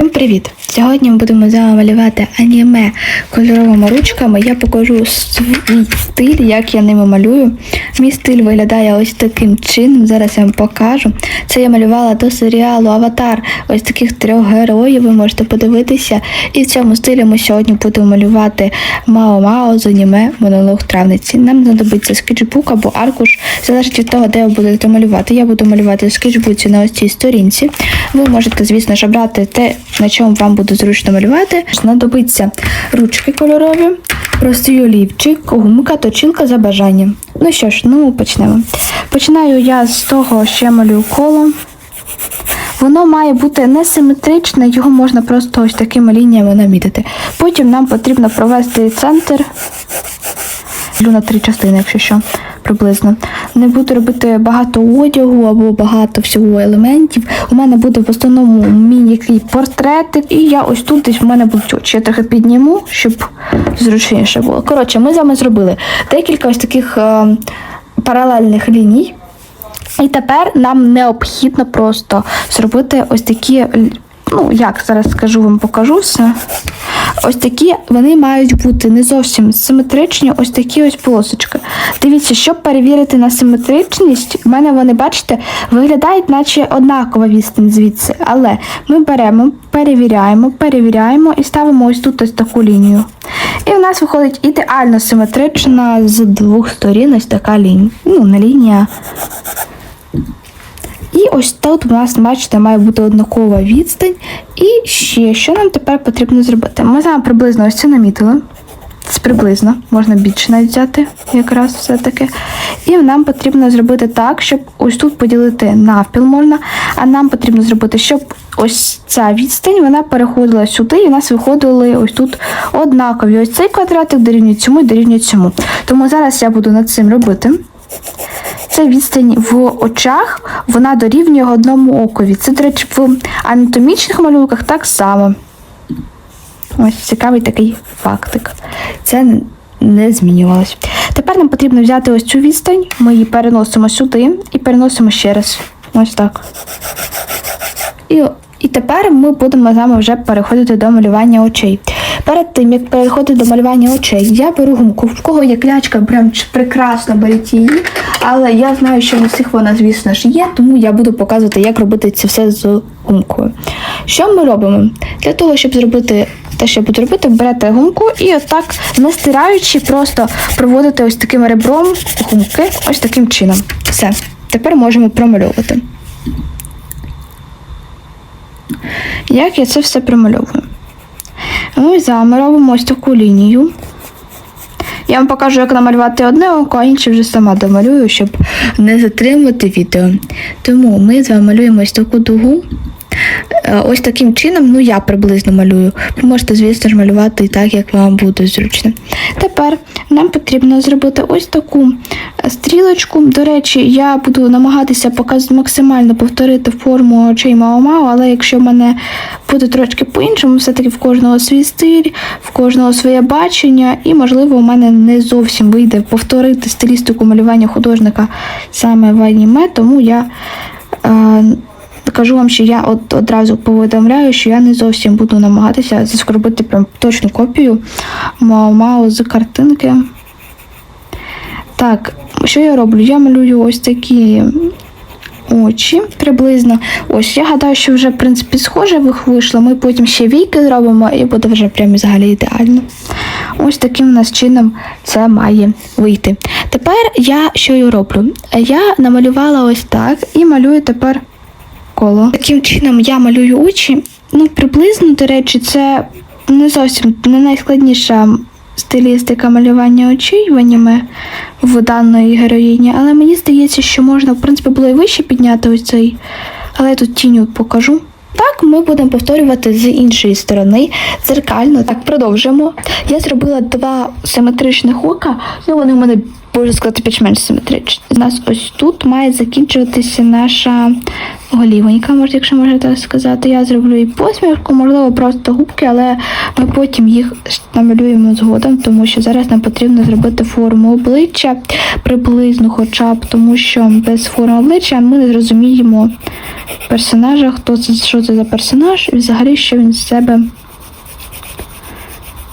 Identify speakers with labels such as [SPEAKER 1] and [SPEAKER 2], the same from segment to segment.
[SPEAKER 1] Всім привіт! Сьогодні ми будемо з вами малювати аніме кольоровими ручками. Я покажу свій стиль, як я ними малюю. Мій стиль виглядає ось таким чином. Зараз я вам покажу. Це я малювала до серіалу Аватар. Ось таких трьох героїв. Ви можете подивитися. І в цьому стилі ми сьогодні будемо малювати Мао Мао з аніме монолог травниці. Нам знадобиться скетчбук або аркуш, залежить від того, де ви будете малювати. Я буду малювати в скетчбуці на ось цій сторінці. Ви можете, звісно ж, обрати те, на чому вам буде зручно малювати. Знадобиться ручки кольорові, простий олівчик, гумка, точилка за бажанням. Ну що ж, ну почнемо. Починаю я з того, що я малюю коло. Воно має бути несиметричне, його можна просто ось такими лініями намітити. Потім нам потрібно провести центр. Люблю на три частини, якщо що, приблизно. Не буду робити багато одягу або багато всього елементів. У мене буде в основному мій який портретик, і я ось тут десь в мене будуть очі. Я трохи підніму, щоб зручніше було. Коротше, ми з вами зробили декілька ось таких е, паралельних ліній. І тепер нам необхідно просто зробити ось такі, ну як зараз скажу вам, покажу все. Ось такі вони мають бути не зовсім симетричні, ось такі ось полосочки. Дивіться, щоб перевірити на симетричність, в мене вони, бачите, виглядають, наче однакова відстань звідси. Але ми беремо, перевіряємо, перевіряємо і ставимо ось тут ось таку лінію. І в нас виходить ідеально симетрична з двох сторін ось така лінія. Ну, не лінія. І ось тут у нас, бачите, має бути однакова відстань. І ще, що нам тепер потрібно зробити? Ми з вами приблизно ось це намітили. Це приблизно, можна більше навіть взяти, якраз все-таки. І нам потрібно зробити так, щоб ось тут поділити навпіл можна, а нам потрібно зробити, щоб ось ця відстань вона переходила сюди, і у нас виходили ось тут однакові. Ось цей квадратик дорівнює цьому і дорівнює цьому. Тому зараз я буду над цим робити. Це відстань в очах, вона дорівнює одному окові. Це, до речі, в анатомічних малюнках так само. Ось цікавий такий фактик. Це не змінювалось. Тепер нам потрібно взяти ось цю відстань, ми її переносимо сюди і переносимо ще раз. Ось так. І, і тепер ми будемо з вами вже переходити до малювання очей. Перед тим, як переходити до малювання очей, я беру гумку, в кого є клячка, прям прекрасно беріть її. Але я знаю, що не всіх вона, звісно ж, є, тому я буду показувати, як робити це все з гумкою. Що ми робимо? Для того, щоб зробити те, що я буду робити, берете гумку і отак, не стираючи, просто проводите ось таким ребром гумки, ось таким чином. Все. Тепер можемо промальовувати. Як я це все промальовую? З вами робимо ось таку лінію. Я вам покажу, як намалювати одне око, а інше вже сама домалюю, щоб не затримувати відео. Тому ми з вами малюємо ось таку дугу. Е, Ось таким чином, ну я приблизно малюю. Ви можете, звісно ж, малювати і так, як вам буде зручно. Тепер нам потрібно зробити ось таку е, стрілочку. До речі, я буду намагатися показ... максимально повторити форму очей Мао-Мао, але якщо в мене буде трошки по-іншому, все-таки в кожного свій стиль, в кожного своє бачення, і, можливо, у мене не зовсім вийде повторити стилістику малювання художника саме в аніме, тому я. Е, Кажу вам, що я от одразу повідомляю, що я не зовсім буду намагатися заскорбити прям точну копію Мао-Мао з картинки. Так, що я роблю? Я малюю ось такі очі приблизно. Ось, я гадаю, що вже, в принципі, схоже вийшло. Ми потім ще війки зробимо і буде вже прям взагалі ідеально. Ось таким у нас чином це має вийти. Тепер я що я роблю? Я намалювала ось так і малюю тепер коло. Таким чином я малюю очі. Ну, приблизно, до речі, це не зовсім не найскладніша стилістика малювання очей в аніме в даної героїні, але мені здається, що можна, в принципі, було і вище підняти ось цей. Але я тут тіню покажу. Так, ми будемо повторювати з іншої сторони, дзеркально. Так, продовжимо. Я зробила два симетричних ока, ну вони в мене можна сказати, більш-менш симетричний. У нас ось тут має закінчуватися наша голівонька, може, якщо можна так сказати. Я зроблю і посмішку, можливо, просто губки, але ми потім їх намалюємо згодом, тому що зараз нам потрібно зробити форму обличчя приблизно, хоча б, тому що без форми обличчя ми не зрозуміємо персонажа, хто це, що це за персонаж, і взагалі, що він з себе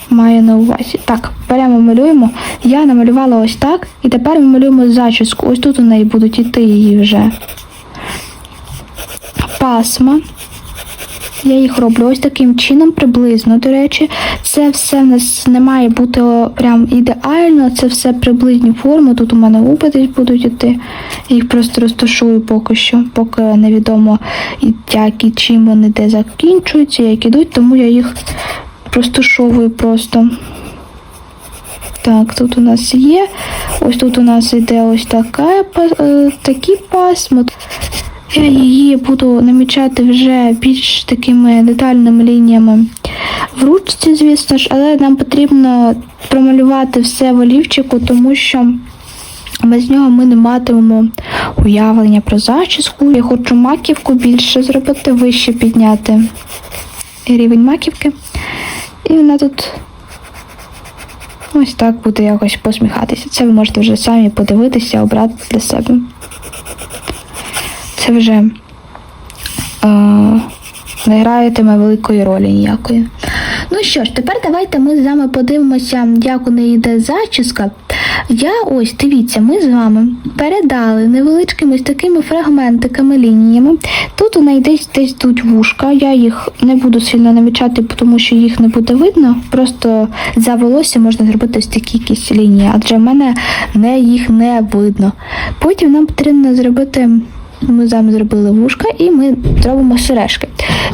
[SPEAKER 1] має на увазі. Так, беремо, малюємо. Я намалювала ось так, і тепер ми малюємо зачіску. Ось тут у неї будуть іти її вже пасма. Я їх роблю ось таким чином, приблизно. До речі, це все в нас не має бути прям ідеально, це все приблизні форми. Тут у мене десь будуть іти. Я їх просто розташую поки що, поки невідомо як і чим вони де закінчуються, як ідуть, тому я їх розташовую просто. Так, тут у нас є. Ось тут у нас йде ось така, е, такі пасма. Я її буду намічати вже більш такими детальними лініями в ручці, звісно ж, але нам потрібно промалювати все в олівчику, тому що без нього ми не матимемо уявлення про зачіску. Я хочу маківку більше зробити, вище підняти рівень маківки. І вона тут ось так буде якось посміхатися. Це ви можете вже самі подивитися, обрати для себе. Це вже е, не граєтиме великої ролі ніякої. Ну що ж, тепер давайте ми з вами подивимося, як у неї йде зачіска. Я ось дивіться, ми з вами передали невеличкими ось такими фрагментиками, лініями. Тут у неї десь десь тут вушка. Я їх не буду сильно намічати, тому що їх не буде видно. Просто за волосся можна зробити ось такі якісь лінії, адже в мене не їх не видно. Потім нам потрібно зробити. Ми з вами зробили вушка і ми зробимо сережки.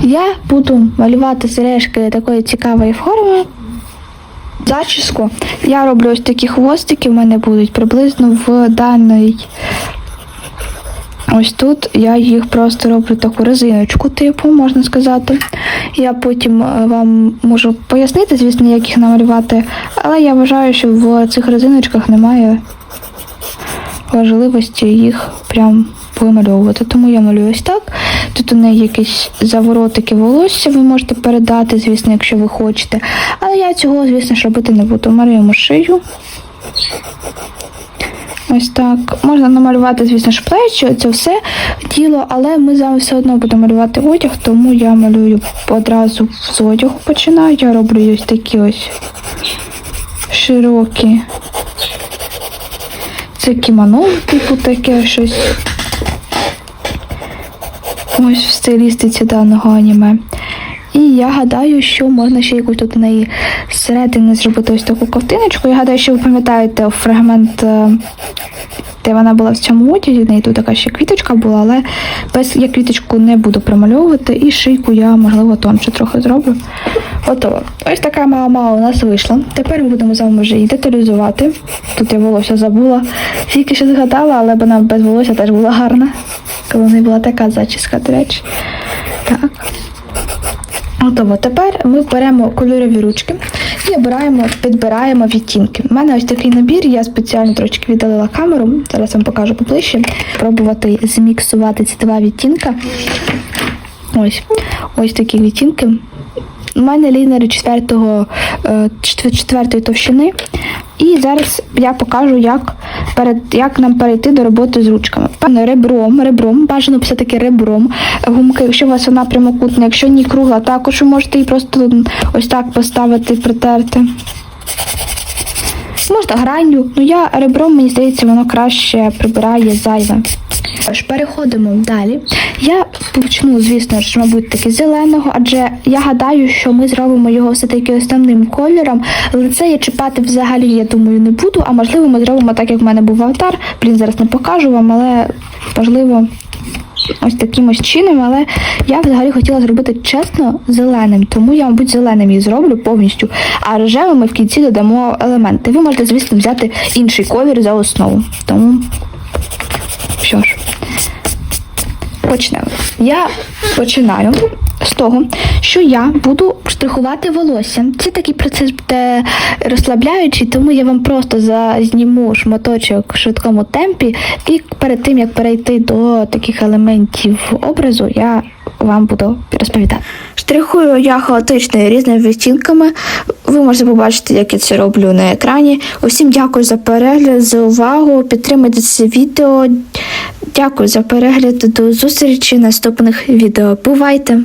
[SPEAKER 1] Я буду малювати сережки такої цікавої форми. Зачіску. Я роблю ось такі хвостики, в мене будуть приблизно в даній. Ось тут я їх просто роблю таку резиночку, типу, можна сказати. Я потім е, вам можу пояснити, звісно, як їх намалювати, але я вважаю, що в цих резиночках немає важливості їх прям вимальовувати. Тому я малюю ось так. Тут у неї якісь заворотики волосся, ви можете передати, звісно, якщо ви хочете. Але я цього, звісно ж, робити не буду. Малюємо шию. Ось так. Можна намалювати, звісно ж, плечі, це все тіло, але ми з вами все одно будемо малювати одяг, тому я малюю одразу з одягу починаю. Я роблю ось такі ось широкі. Це кімоно, типу таке щось. Ось в стилістиці даного аніме. І я гадаю, що можна ще якусь тут у неї зсередини зробити ось таку ковтиночку. Я гадаю, що ви пам'ятаєте фрагмент, е, де вона була в цьому одязі, в неї тут така ще квіточка була, але без я квіточку не буду промальовувати, і шийку я, можливо, тонше трохи зроблю. Готово. Ось така мама у нас вийшла. Тепер ми будемо з вами вже її деталізувати. Тут я волосся забула. Тільки що згадала, але вона без волосся теж була гарна. Коли в неї була така зачіска, до речі. Так. Готово. Тепер ми беремо кольорові ручки і обираємо, підбираємо відтінки. У мене ось такий набір, я спеціально трошки віддалила камеру. Зараз вам покажу поближче. Пробувати зміксувати ці два відтінка. Ось, ось такі відтінки. У мене лінери четвертого, е, четвертої товщини. І зараз я покажу, як, перед, як нам перейти до роботи з ручками. Ребром, ребром, бажано все-таки ребром. Гумка, якщо у вас вона прямокутна, якщо ні кругла, також ви можете її просто ось так поставити, притерти. Можна гранню, ну я ребром, мені здається, воно краще прибирає зайве. Тож, переходимо далі. Я почну, звісно ж, мабуть, таки зеленого, адже я гадаю, що ми зробимо його все-таки основним кольором. Лице я чіпати взагалі, я думаю, не буду. А можливо, ми зробимо так, як в мене був аватар. Блін, зараз не покажу вам, але можливо. Ось таким ось чином, але я взагалі хотіла зробити чесно зеленим, тому я, мабуть, зеленим її зроблю повністю. А рожевим ми в кінці додамо елементи. Ви можете, звісно, взяти інший колір за основу. Тому що ж, почнемо. Я починаю з того, що я буду штрихувати волосся. Це такий процес буде розслабляючий, тому я вам просто зазніму шматочок в швидкому темпі, і перед тим як перейти до таких елементів образу, я вам буду розповідати. Штрихую я хаотично різними відтінками. Ви можете побачити, як я це роблю на екрані. Усім дякую за перегляд, за увагу. Підтримайте це відео. Дякую за перегляд. До зустрічі в наступних відео. Бувайте!